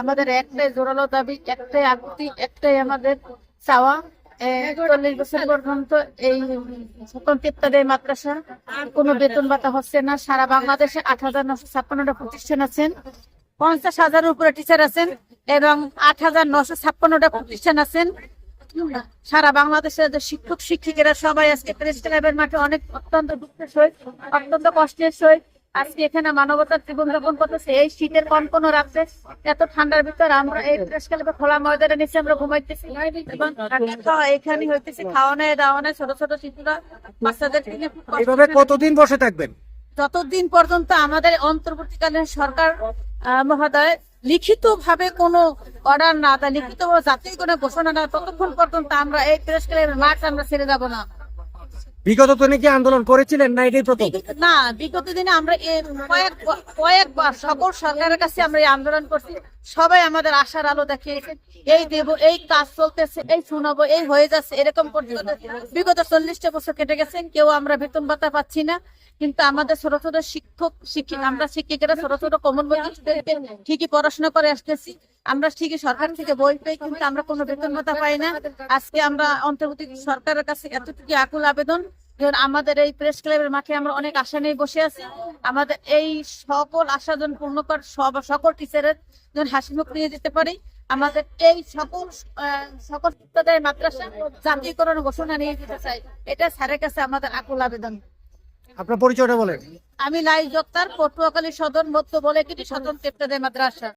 আমাদের একটাই জোরালো দাবি, একটাই আকুতি একটাই আমাদের চাওয়া। সারা হাজার উপরে টিচার আছেন এবং আট হাজার নশো প্রতিষ্ঠান আছেন। সারা শিক্ষক, শিক্ষিকারা সবাই আজকে প্রেস ক্লাবের মাঠে অনেক অত্যন্ত দুঃখের সহিত, অত্যন্ত কষ্টের সহিত আজকে এখানে মানবতার জীবন যাপন করতেছে। এই শীতের কনকন এত ঠান্ডার ভিতর আমরা এই খোলা ময়দানে নিচে আমরা ঘুমাইতেছি। এবং এখানে হইতেছে খাওয়া নেয় দাওয়া নেয় ছোট ছোট শিশুরা বাচ্চাদের কতদিন বসে থাকবেন? যতদিন পর্যন্ত আমাদের অন্তর্বর্তীকালীন সরকার মহোদয় লিখিত ভাবে কোনো অর্ডার না দেয় লিখিত জাতীয় কোনো ঘোষণা না ততক্ষণ পর্যন্ত আমরা এই প্রেস ক্লাবের মাঠ আমরা ছেড়ে যাব না। বিগত দিনে কি আন্দোলন করেছিলেন না এটাই প্রথম? না, বিগত দিনে আমরা কয়েক কয়েকবার সকল সরকারের কাছে আমরা এই আন্দোলন করছি। সবাই আমাদের আশার আলো দেখিয়েছে। এই দেব, এই কাজ চলতেছে, এই শোনাবো এই হয়ে যাচ্ছে, এরকম পর্যন্ত। বিগত চল্লিশটা বছর কেটে গেছেন কেউ আমরা বেতন ভাতা পাচ্ছি না। কিন্তু আমাদের ছোট ছোট শিক্ষক শিক্ষিক আমরা শিক্ষিকেরা, ছোট ছোট কমনবতী ঠিকই পড়াশোনা করে আসতেছি। আমরা ঠিকই সরকার থেকে বই পাই, কিন্তু আমরা কোনো বেতন ভাতা পাই না। আজকে আমরা অন্তর্বর্তী সরকারের কাছে এতটুকু আকুল আবেদন আমাদের এই প্রেস ক্লাবের মাঠে আমরা অনেক আশা নিয়ে বসে আছি। আমাদের এই সকল আশা যেন পূর্ণ কর সব সকল টিচারের যেন হাসি মুখ নিয়ে যেতে পারি। আমাদের এই সকল সকল শিক্ষকদের মাদ্রাসা জাতীয়করণ ঘোষণা নিয়ে যেতে চাই। এটা স্যারের কাছে আমাদের আকুল আবেদন। আপনার পরিচয়টা বলেন। আমি লাই জক্তার পটুয়াখালী সদর মধ্য বলে কিছু সদর কেপ্টাদের মাদ্রাসা।